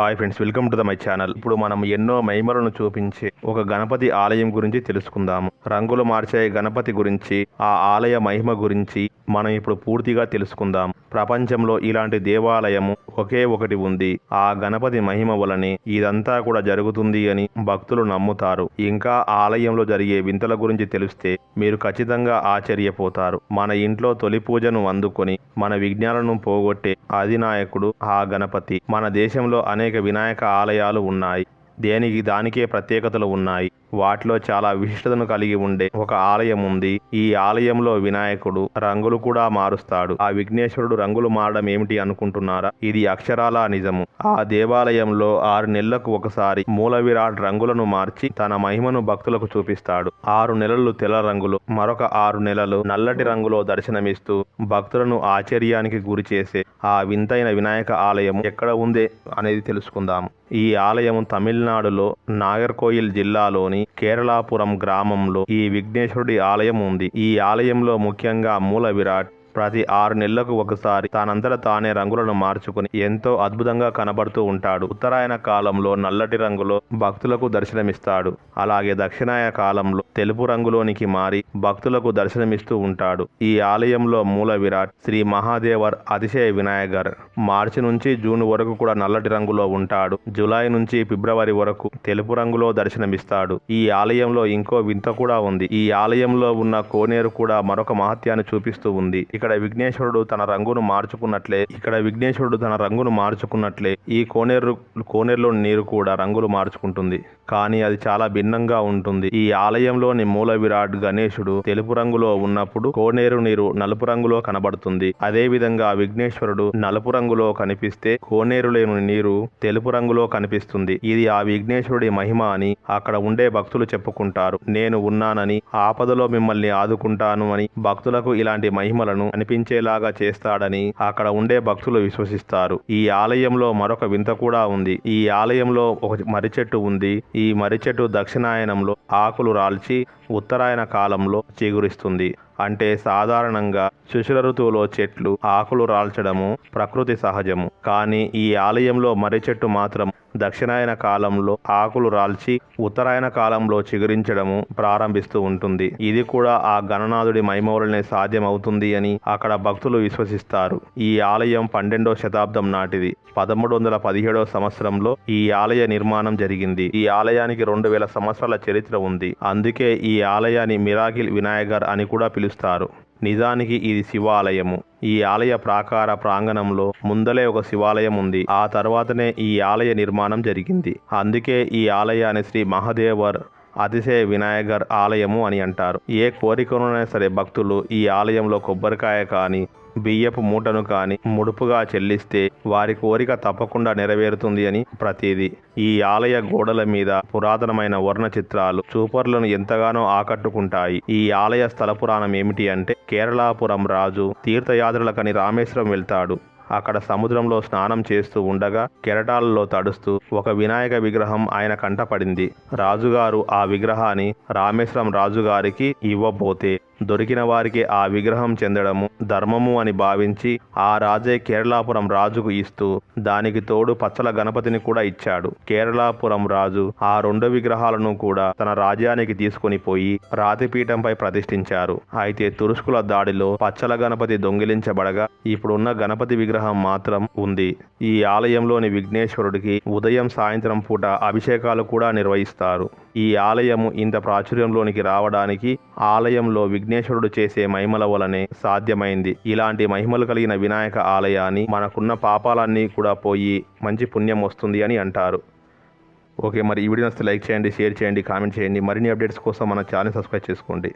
Hi friends welcome to the my channel ఇప్పుడు మనం ఎన్నో మహిమలను చూపించే ఒక గణపతి ఆలయం గురించి తెలుసుకుందాము. రంగులు మార్చే గణపతి గురించి ఆ ఆలయ మహిమ గురించి మనం ఇప్పుడు పూర్తిగా తెలుసుకుందాం. ప్రపంచంలో ఇలాంటి దేవాలయము ఒకే ఒకటి ఉంది. ఆ గణపతి మహిమ వలనే ఇదంతా కూడా జరుగుతుంది అని భక్తులు నమ్ముతారు. ఇంకా ఆలయంలో జరిగే వింతల గురించి తెలిస్తే మీరు ఖచ్చితంగా ఆశ్చర్యపోతారు. మన ఇంట్లో తొలి పూజను అందుకొని మన విజ్ఞానను పోగొట్టే అధినాయకుడు ఆ గణపతి. మన దేశంలో అనేక వినాయక ఆలయాలు ఉన్నాయి. దేనికి దానికే ప్రత్యేకతలు ఉన్నాయి. వాటిలో చాలా విశిష్టతను కలిగి ఉండే ఒక ఆలయం ఉంది. ఈ ఆలయంలో వినాయకుడు రంగులు కూడా మారుస్తాడు. ఆ విఘ్నేశ్వరుడు రంగులు మారడం ఏమిటి అనుకుంటున్నారా? ఇది అక్షరాల నిజము. ఆ దేవాలయంలో ఆరు నెలలకు ఒకసారి మూల విరాట్ రంగులను మార్చి తన మహిమను భక్తులకు చూపిస్తాడు. ఆరు నెలలు తెల్ల రంగులు మరొక ఆరు నెలలు నల్లటి రంగులో దర్శనమిస్తూ భక్తులను ఆశ్చర్యానికి గురి చేసే ఆ వింతైన వినాయక ఆలయం ఎక్కడ ఉంది అనేది తెలుసుకుందాం. ఈ ఆలయం తమిళనాడులో నాగర్కోయిల్ జిల్లాలోని కేరళాపురం గ్రామంలో ఈ విఘ్నేశ్వరుడి ఆలయం ఉంది. ఈ ఆలయంలో ముఖ్యంగా మూల విరాట్ ప్రతి ఆరు నెలలకు ఒకసారి తానంతట తానే రంగులను మార్చుకుని ఎంతో అద్భుతంగా కనబడుతూ ఉంటాడు. ఉత్తరాయణ కాలంలో నల్లటి రంగులో భక్తులకు దర్శనమిస్తాడు. అలాగే దక్షిణాయ కాలంలో తెలుపు రంగులోనికి మారి భక్తులకు దర్శనమిస్తూ ఉంటాడు. ఈ ఆలయంలో మూల విరాట్ శ్రీ మహాదేవర్ అతిశయ వినాయగర్ మార్చి నుంచి జూన్ వరకు కూడా నల్లటి రంగులో ఉంటాడు. జూలై నుంచి ఫిబ్రవరి వరకు తెలుపు రంగులో దర్శనమిస్తాడు. ఈ ఆలయంలో ఇంకో వింత కూడా ఉంది. ఈ ఆలయంలో ఉన్న కోనేరు కూడా మరొక మహత్యాన్ని చూపిస్తూ ఉంది. ఇక్కడ ఇక్కడ విఘ్నేశ్వరుడు తన రంగును మార్చుకున్నట్లే ఇక్కడ విఘ్నేశ్వరుడు తన రంగును మార్చుకున్నట్లే ఈ కోనేరు కోనేరులో నీరు కూడా రంగులు మార్చుకుంటుంది. కానీ అది చాలా భిన్నంగా ఉంటుంది. ఈ ఆలయంలోని మూల విరాట్ గణేశుడు తెలుపు రంగులో ఉన్నప్పుడు కోనేరు నీరు నలుపు రంగులో కనబడుతుంది. అదే విధంగా విఘ్నేశ్వరుడు నలుపు రంగులో కనిపిస్తే కోనేరులోని నీరు తెలుపు రంగులో కనిపిస్తుంది. ఇది ఆ విఘ్నేశ్వరుడి మహిమ అని అక్కడ ఉండే భక్తులు చెప్పుకుంటారు. నేను ఉన్నానని ఆపదలో మిమ్మల్ని ఆదుకుంటాను అని భక్తులకు ఇలాంటి మహిమలను అనిపించేలాగా చేస్తాడని అక్కడ ఉండే భక్తులు విశ్వసిస్తారు. ఈ ఆలయంలో మరొక వింత కూడా ఉంది. ఈ ఆలయంలో ఒక మర్రి చెట్టు ఉంది. ఈ మర్రి చెట్టు దక్షిణాయనంలో ఆకులు రాల్చి ఉత్తరాయణ కాలంలో చిగురిస్తుంది. అంటే సాధారణంగా శిశుర ఋతువులో చెట్లు ఆకులు రాల్చడము ప్రకృతి సహజము. కానీ ఈ ఆలయంలో మర్రి చెట్టు మాత్రం దక్షిణాయన కాలంలో ఆకులు రాల్చి ఉత్తరాయణ కాలంలో చిగురించడము ప్రారంభిస్తూ ఉంటుంది. ఇది కూడా ఆ గణనాథుడి మైమౌలనే సాధ్యమవుతుంది అని అక్కడ భక్తులు విశ్వసిస్తారు. ఈ ఆలయం పన్నెండో శతాబ్దం నాటిది. పదమూడు వందల పదిహేడవ సంవత్సరంలో ఈ ఆలయ నిర్మాణం జరిగింది. ఈ ఆలయానికి రెండు వేల సంవత్సరాల చరిత్ర ఉంది. అందుకే ఈ ఆలయాన్ని మిరాకిల్ వినాయగర్ అని కూడా పిలుస్తారు. నిజానికి ఇది శివాలయము. ఈ ఆలయ ప్రాకార ప్రాంగణంలో ముందలే ఒక శివాలయం ఉంది. ఆ తర్వాతనే ఈ ఆలయ నిర్మాణం జరిగింది. అందుకే ఈ ఆలయాన్ని శ్రీ మహాదేవర్ అతిశయ వినాయకర్ ఆలయము అని అంటారు. ఏ కోరికనైనా సరే భక్తులు ఈ ఆలయంలో కొబ్బరికాయ కానీ బియ్యపు మూటను కానీ ముడుపుగా చెల్లిస్తే వారి కోరిక తప్పకుండా నెరవేరుతుంది అని ప్రతీది. ఈ ఆలయ గోడల మీద పురాతనమైన వర్ణ చిత్రాలు చూపర్లను ఎంతగానో ఆకట్టుకుంటాయి. ఈ ఆలయ స్థల పురాణం ఏమిటి అంటే కేరళాపురం రాజు తీర్థయాత్రలకని రామేశ్వరం వెళ్తాడు. అక్కడ సముద్రంలో స్నానం చేస్తూ ఉండగా కెరటాలలో తడుస్తూ ఒక వినాయక విగ్రహం ఆయన కంటపడింది. రాజుగారు ఆ విగ్రహాన్ని రామేశ్వరం రాజుగారికి ఇవ్వబోతే దొరికిన వారికి ఆ విగ్రహం చెందడము ధర్మము అని భావించి ఆ రాజే కేరళాపురం రాజుకు ఇస్తూ దానికి తోడు పచ్చల గణపతిని కూడా ఇచ్చాడు. కేరళాపురం రాజు ఆ రెండు విగ్రహాలను కూడా తన రాజ్యానికి తీసుకుని పోయి రాతిపీఠంపై ప్రతిష్ఠించారు. అయితే తురుష్కుల దాడిలో పచ్చల గణపతి దొంగిలించబడగా ఇప్పుడున్న గణపతి విగ్రహం మాత్రం ఉంది. ఈ ఆలయంలోని విఘ్నేశ్వరుడికి ఉదయం సాయంత్రం పూట అభిషేకాలు కూడా నిర్వహిస్తారు. ఈ ఆలయము ఇంత ప్రాచుర్యంలోనికి రావడానికి ఆలయంలో విఘ్నేశ్వరుడు చేసే మహిమల వలనే సాధ్యమైంది. ఇలాంటి మహిమలు కలిగిన వినాయక ఆలయాన్ని మనకున్న పాపాలన్నీ కూడా పోయి మంచి పుణ్యం వస్తుంది అని అంటారు. ఓకే మరి ఈ వీడియో నచ్చితే లైక్ చేయండి షేర్ చేయండి కామెంట్ చేయండి. మరిన్ని అప్డేట్స్ కోసం మన ఛానల్ సబ్స్క్రైబ్ చేసుకోండి.